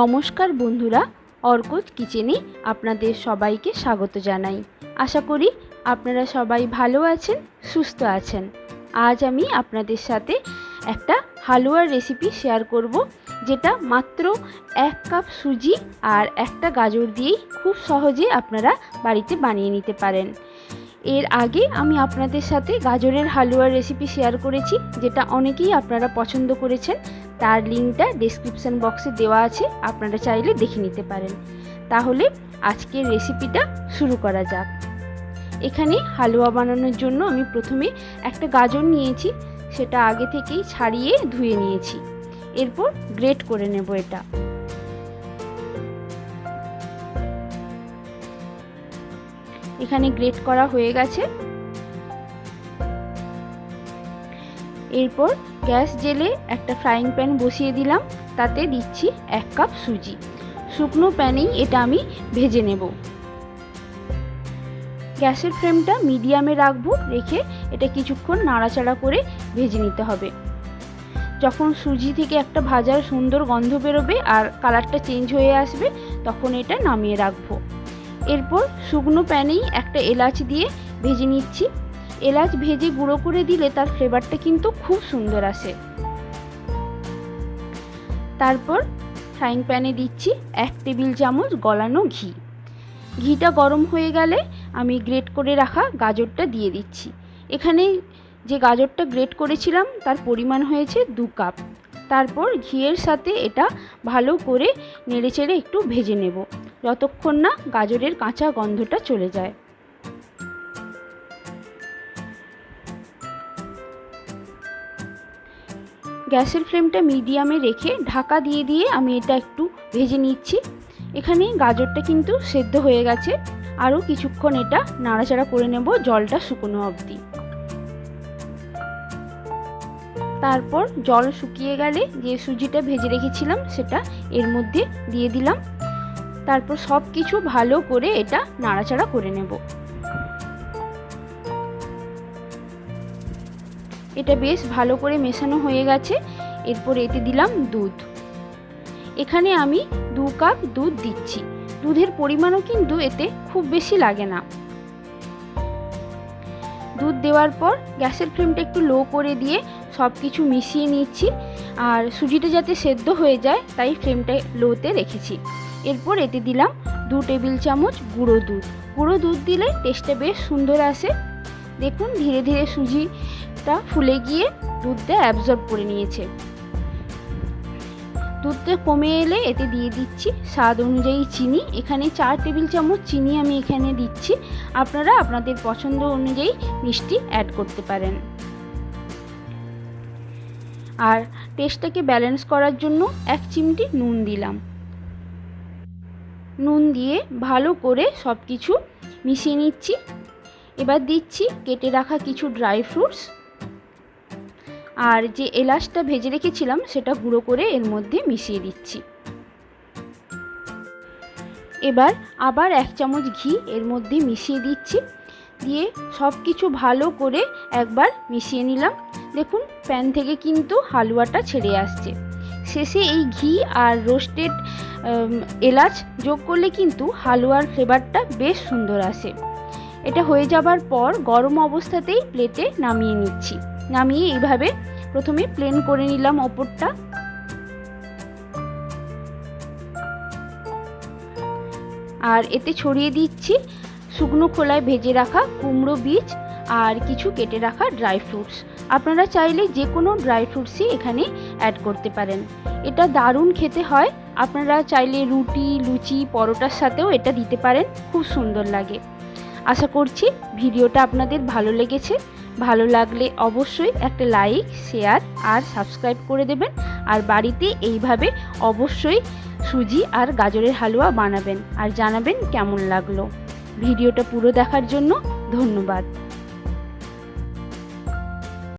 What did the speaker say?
নমস্কার বন্ধুরা অর্কজ কিচেনে আপনাদের সবাইকে স্বাগত জানাই। আশা করি আপনারা সবাই ভালো আছেন, সুস্থ আছেন। আজ আমি আপনাদের সাথে একটা হালুয়ার রেসিপি শেয়ার করব, যেটা মাত্র এক কাপ সুজি আর একটা গাজর দিয়েই খুব সহজে আপনারা বাড়িতে বানিয়ে নিতে পারেন। এর আগে আমি আপনাদের সাথে গাজরের হালুয়ার রেসিপি শেয়ার করেছি, যেটা অনেকেই আপনারা পছন্দ করেছেন। তার লিঙ্কটা ডেসক্রিপশন বক্সে দেওয়া আছে, আপনারা চাইলে দেখে নিতে পারেন। তাহলে আজকের রেসিপিটা শুরু করা যাক। এখানে হালুয়া বানানোর জন্য আমি প্রথমে একটা গাজর নিয়েছি, সেটা আগে থেকেই ছাড়িয়ে ধুয়ে নিয়েছি। এরপর গ্রেট করে নেব এটা। এখানে গ্রেট করা হয়ে গেছে। এরপর গ্যাস জেলে একটা ফ্রাইং প্যান বসিয়ে দিলাম, তাতে দিচ্ছি এক কাপ সুজি। শুকনো প্যানেই এটা আমি ভেজে নেব। গ্যাসের ফ্লেমটা মিডিয়ামে রাখব, রেখে এটা কিছুক্ষণ নাড়াচাড়া করে ভেজে নিতে হবে। যখন সুজি থেকে একটা ভাজার সুন্দর গন্ধ বেরোবে আর কালারটা চেঞ্জ হয়ে আসবে, তখন এটা নামিয়ে রাখব। এরপর শুকনো প্যানেই একটা এলাচ দিয়ে ভেজে নিচ্ছি। এলাচ ভেজে গুঁড়ো করে দিলে তার ফ্লেভারটা কিন্তু খুব সুন্দর আসে। তারপর ফ্রাইং প্যানে দিচ্ছি এক টেবিল চামচ গলানো ঘি। ঘিটা গরম হয়ে গেলে আমি গ্রেট করে রাখা গাজরটা দিয়ে দিচ্ছি। এখানে যে গাজরটা গ্রেট করেছিলাম তার পরিমাণ হয়েছে দু কাপ। তারপর ঘিয়ের সাথে এটা ভালো করে নেড়েচেড়ে একটু ভেজে নেব। যতক্ষণ না গাজরের কাঁচা গন্ধটা চলে যায়। গ্যাসের ফ্লেমটা মিডিয়ামে রেখে ঢাকা দিয়ে দিয়ে আমি এটা একটু ভেজে নিচ্ছি। এখানে গাজরটা কিন্তু সেদ্ধ হয়ে গেছে। আরও কিছুক্ষণ এটা নাড়াচাড়া করে নেব জলটা শুকনো অবধি। তারপর জল শুকিয়ে গেলে যে সুজিটা ভেজে রেখেছিলাম সেটা এর মধ্যে দিয়ে দিলাম। তারপর সব কিছু ভালো করে এটা নাড়াচাড়া করে নেব। এটা বেশ ভালো করে মেশানো হয়ে গেছে। এরপর এতে দিলাম দুধ। এখানে আমি দু কাপ দুধ দিচ্ছি। দুধের পরিমাণও কিন্তু এতে খুব বেশি লাগে না। দুধ দেওয়ার পর গ্যাসের ফ্লেমটা একটু লো করে দিয়ে সব কিছু মিশিয়ে নিচ্ছি। আর সুজিটা যাতে সেদ্ধ হয়ে যায়, তাই ফ্লেমটা লোতে রেখেছি। এরপর এতে দিলাম দু টেবিল চামচ গুঁড়ো দুধ। গুঁড়ো দুধ দিলে টেস্টটা বেশ সুন্দর আসে। দেখুন, ধীরে ধীরে সুজিটা ফুলে গিয়ে দুধটা অ্যাবজর্ব করে নিয়েছে। দুধটা কমে এলে এতে দিয়ে দিচ্ছি স্বাদ অনুযায়ী চিনি। এখানে চার টেবিল চামচ চিনি আমি এখানে দিচ্ছি। আপনারা আপনাদের পছন্দ অনুযায়ী মিষ্টি অ্যাড করতে পারেন। আর টেস্টটাকে ব্যালেন্স করার জন্য এক চিমটি নুন দিলাম। নুন দিয়ে ভালো করে সব কিছু মিশিয়ে নিচ্ছি। এবার দিচ্ছি কেটে রাখা কিছু ড্রাই ফ্রুটস আর যে এলাচটা ভেজে রেখেছিলাম সেটা গুঁড়ো করে এর মধ্যে মিশিয়ে দিচ্ছি। এবার আবার এক চামচ ঘি এর মধ্যে মিশিয়ে দিচ্ছি। দিয়ে সব কিছু ভালো করে একবার মিশিয়ে নিলাম। দেখুন, প্যান থেকে কিন্তু হালুয়াটা ছেড়ে আসছে। শেষে এই ঘি আর রোস্টেড এলাচ যোগ করলে কিন্তু হালুয়ার ফ্লেভারটা বেশ সুন্দর আসে। এটা হয়ে যাবার পর গরম অবস্থাতেই প্লেটে নামিয়ে নিচ্ছি। নামিয়ে এইভাবে প্রথমে প্লেন করে নিলাম ওপরটা। আর এতে ছড়িয়ে দিচ্ছি শুকনো খোলায় ভেজে রাখা কুমড়ো বীজ আর কিছু কেটে রাখা ড্রাই ফ্রুটস আপনারা চাইলে যে কোনো ড্রাই ফ্রুটসই এখানে অ্যাড করতে পারেন। এটা দারুণ খেতে হয়। আপনারা চাইলে রুটি, লুচি, পরোটার সাথেও এটা দিতে পারেন। খুব সুন্দর লাগে। আশা করছি ভিডিওটা আপনাদের ভালো লেগেছে। ভালো লাগলে অবশ্যই একটা লাইক শেয়ার আর সাবস্ক্রাইব করে দেবেন। আর বাড়িতে এইভাবে অবশ্যই সুজি আর গাজরের হালুয়া বানাবেন। আর জানাবেন কেমন লাগল। ভিডিওটা পুরো দেখার জন্য ধন্যবাদ।